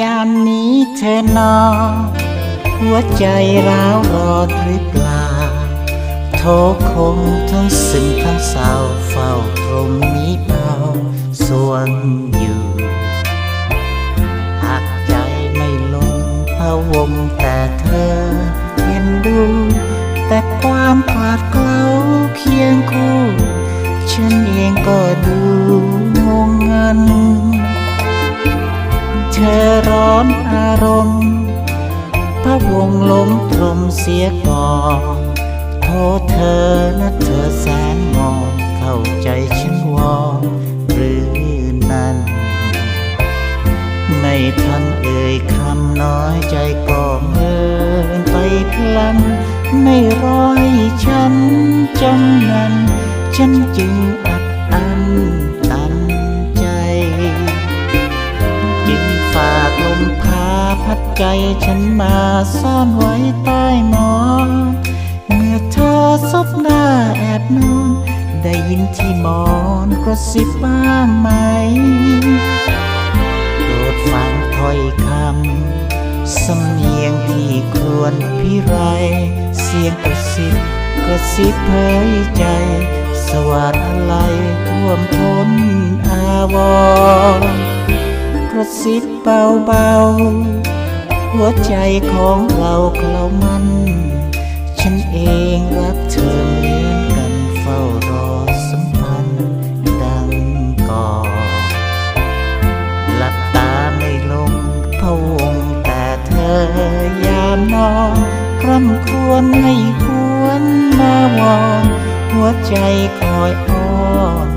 ยามนี้เธอนอนหัวใจร้าวรอนหรือเปล่า โทคงทั้งซึ้งทั้งเศร้าเฝ้าตรงนี้เบาสวงอยู่หากใจไม่ลงพะวงแต่เธอเห็นดู แต่ความขาดเก อนอารมณ์ พระวงล้มทรมเสียก่อนโทษเธอนะเธอแสนมองเข้าใจฉันวอหรือนั้นไม่ทันเอ่ยคำน้อยใจก็เมินไปพลัน ไม่ร้อยฉันจำนั้น ฉันจึงอั ใจฉันมาซ่อนไว้ใต้หมอนเมื่อเธอซบหน้าแอบนอนได้ยินที่หมอนกระซิบบ้างไหมโปรดฟังถ้อยคำสำเนียงที่ควรพิไร เสียงกระซิบกระซิบเผยใจ สวัสดอะไรท่วมท้นอาวรกระซิบเบาๆ หัวใจของเราเคล้ามัน ฉันเองรักเธอเหมือนกันเฝ้ารอสัมพันธ์ดังก่อหลับตาไม่ลงพะวงแต่เธอยามนอนคร่ำครวญให้หวนมาวอนหัวใจคอยอ้อน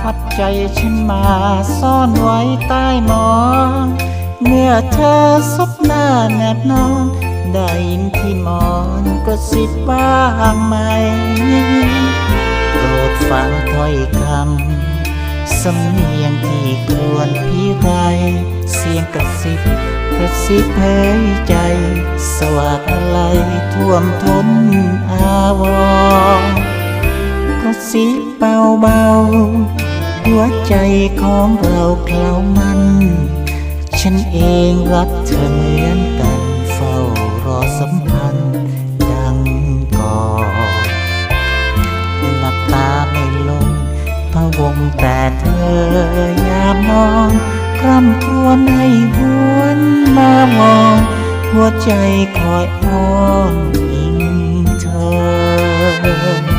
พัดใจฉันมาซ่อนไว้ใต้หมอน เมื่อเธอซบหน้าแนบนอนได้ยินที่หมอนก็สิบบ้างไหมโปรดฟังถ้อยคำสำเนียงที่กรวนพี่ไรเสียงกระซิบกระซิบเผยใจ สวัสดอะไรท่วมท้นอาวรกระซิบเบาๆ หัวใจของเราเคล้ามัน ฉันเองรักเธอเหมือนกันเฝ้ารอสัมพันธ์ดังก่อนหลับตาไม่ลงพะวงแต่เธอยามอนคร่ำครวญให้หวนมามอง หัวใจคอยอ้อนอิงเธอ